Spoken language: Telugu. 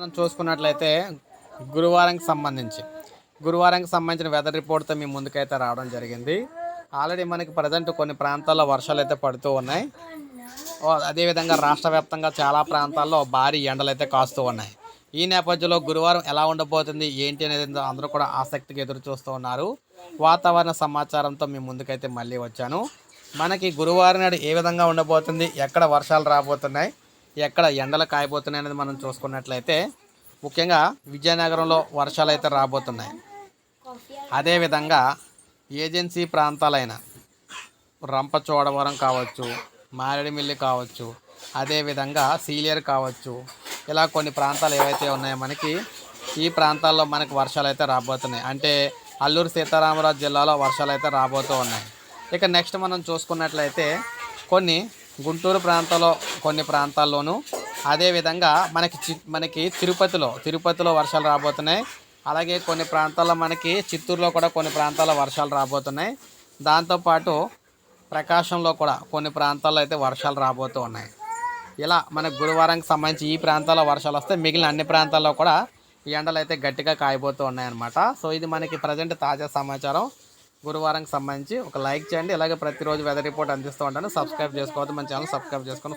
మనం చూసుకున్నట్లయితే గురువారంకి సంబంధించి గురువారంకి సంబంధించిన వెదర్ రిపోర్ట్తో మీ ముందుకైతే రావడం జరిగింది. ఆల్రెడీ మనకి ప్రజెంట్ కొన్ని ప్రాంతాల్లో వర్షాలు అయితే పడుతూ ఉన్నాయి. అదేవిధంగా రాష్ట్ర వ్యాప్తంగా చాలా ప్రాంతాల్లో భారీ ఎండలు అయితే కాస్తూ ఉన్నాయి. ఈ నేపథ్యంలో గురువారం ఎలా ఉండబోతుంది ఏంటి అనేది అందరూ కూడా ఆసక్తిగా ఎదురు చూస్తూ ఉన్నారు. వాతావరణ సమాచారంతో మీ ముందుకైతే మళ్ళీ వచ్చాను. మనకి గురువారం నాడు ఏ విధంగా ఉండబోతుంది ఎక్కడ వర్షాలు రాబోతున్నాయి ఎక్కడ ఎండలు కాయబోతున్నాయి అనేది మనం చూసుకున్నట్లయితే ముఖ్యంగా విజయనగరంలో వర్షాలు అయితే రాబోతున్నాయి. అదేవిధంగా ఏజెన్సీ ప్రాంతాలైన రంపచోడవరం కావచ్చు మారేడుమిల్లి కావచ్చు అదేవిధంగా సీలియర్ కావచ్చు ఇలా కొన్ని ప్రాంతాలు ఏవైతే ఉన్నాయో మనకి ఈ ప్రాంతాల్లో మనకి వర్షాలు అయితే రాబోతున్నాయి. అంటే అల్లూరు సీతారామరాజు జిల్లాలో వర్షాలు అయితే రాబోతూ ఉన్నాయి. ఇక నెక్స్ట్ మనం చూసుకున్నట్లయితే కొన్ని గుంటూరు ప్రాంతంలో కొన్ని ప్రాంతాల్లోనూ అదేవిధంగా మనకి మనకి తిరుపతిలో తిరుపతిలో వర్షాలు రాబోతున్నాయి. అలాగే కొన్ని ప్రాంతాల్లో మనకి చిత్తూరులో కూడా కొన్ని ప్రాంతాల్లో వర్షాలు రాబోతున్నాయి. దాంతోపాటు ప్రకాశంలో కూడా కొన్ని ప్రాంతాల్లో అయితే వర్షాలు రాబోతూ ఉన్నాయి. ఇలా మనకు గురువారానికి సంబంధించి ఈ ప్రాంతాల్లో వర్షాలు వస్తే మిగిలిన అన్ని ప్రాంతాల్లో కూడా ఈ ఎండలు అయితే గట్టిగా కాయబోతూ ఉన్నాయన్నమాట. సో ఇది మనకి ప్రజెంట్ తాజా సమాచారం. గురువారంకి సంబంధించి ఒక లైక్ చేయండి. ఇలాగే ప్రతిరోజు వెదర్ రిపోర్ట్ అందిస్తూ ఉంటాను. సబ్స్క్రైబ్ చేసుకోవద్దు. మన ఛానల్ సబ్స్క్రైబ్ చేసుకొని